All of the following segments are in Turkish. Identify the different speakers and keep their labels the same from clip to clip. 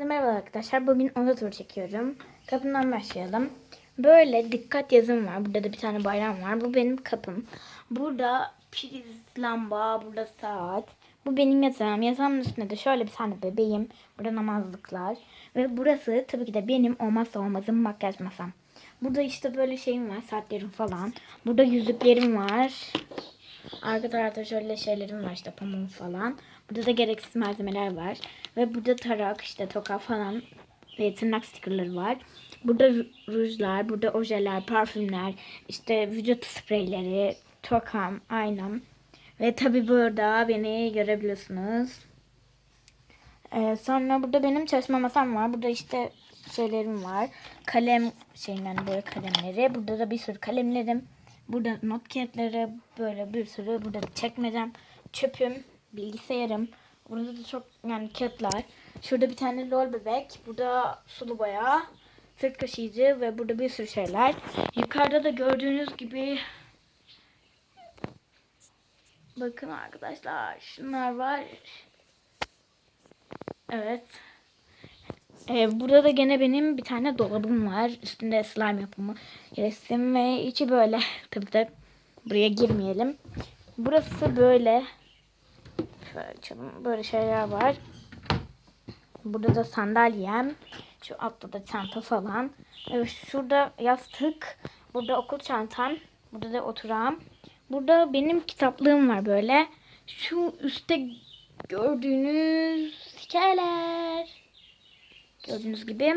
Speaker 1: Herkese merhaba arkadaşlar. Bugün ona tur çekiyorum. Kapımdan başlayalım. Böyle dikkat yazım var. Burada da bir tane bayram var. Bu benim kapım. Burada priz, lamba, burada saat. Bu benim yatağım. Yatağımın üstünde de şöyle bir tane bebeğim. Burada namazlıklar. Ve burası tabii ki de benim olmazsa olmazım makyaj masam. Burada işte böyle şeyim var. Saatlerim falan. Burada yüzüklerim var. Arka tarafta şöyle şeylerim var işte pamuk falan. Burada da gereksiz malzemeler var. Ve burada tarak işte toka falan ve tırnak stickerları var. Burada ru- rujlar, burada ojeler, parfümler, işte vücut spreyleri, tokam, aynam. Ve tabi burada beni görebiliyorsunuz. Ee, sonra burada benim çalışma masam var. Burada işte şeylerim var. Kalem şeyinden böyle kalemleri. Burada da bir sürü kalemlerim. Burada not kağıtları böyle bir sürü. Burada da çekmecem, çöpüm, bilgisayarım. Burada da çok yani kağıtlar. Şurada bir tane lol bebek. Burada sulu boya, sırt kaşıyıcı ve burada bir sürü şeyler. Yukarıda da gördüğünüz gibi bakın arkadaşlar şunlar var. Evet. Ee, burada da gene benim bir tane dolabım var. Üstünde slime yapımı resim ve içi böyle. Tabii de buraya girmeyelim. Burası böyle. Şöyle açalım. Böyle şeyler var. Burada da sandalyem. Şu altta da çanta falan. Evet, şurada yastık. Burada okul çantam. Burada da oturağım. Burada benim kitaplığım var böyle. Şu üstte gördüğünüz hikayeler. Gördüğünüz gibi.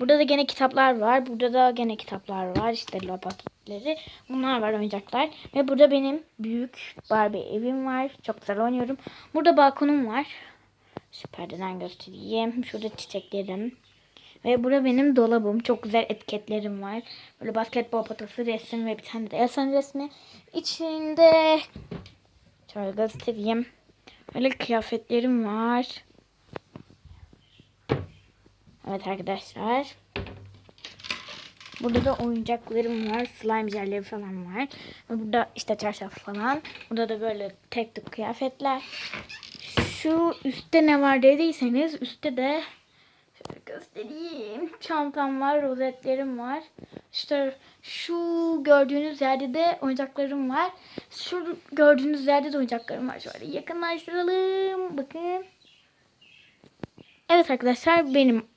Speaker 1: Burada da gene kitaplar var. Burada da gene kitaplar var. İşte lol paketleri. Bunlar var oyuncaklar. Ve burada benim büyük Barbie evim var. Çok güzel oynuyorum. Burada balkonum var. Şu perdeden göstereyim. Şurada çiçeklerim. Ve burada benim dolabım. Çok güzel etiketlerim var. Böyle basketbol potası resim ve bir tane de Elsan resmi. İçinde şöyle göstereyim. Böyle kıyafetlerim var. Evet arkadaşlar. Burada da oyuncaklarım var. Slime jelleri falan var. Burada işte çarşaf falan. Burada da böyle tek tük kıyafetler. Şu üstte ne var dediyseniz üstte de şöyle göstereyim. Çantam var, rozetlerim var. İşte şu gördüğünüz yerde de oyuncaklarım var. Şu gördüğünüz yerde de oyuncaklarım var. Şöyle yakınlaştıralım. Bakın. Evet arkadaşlar benim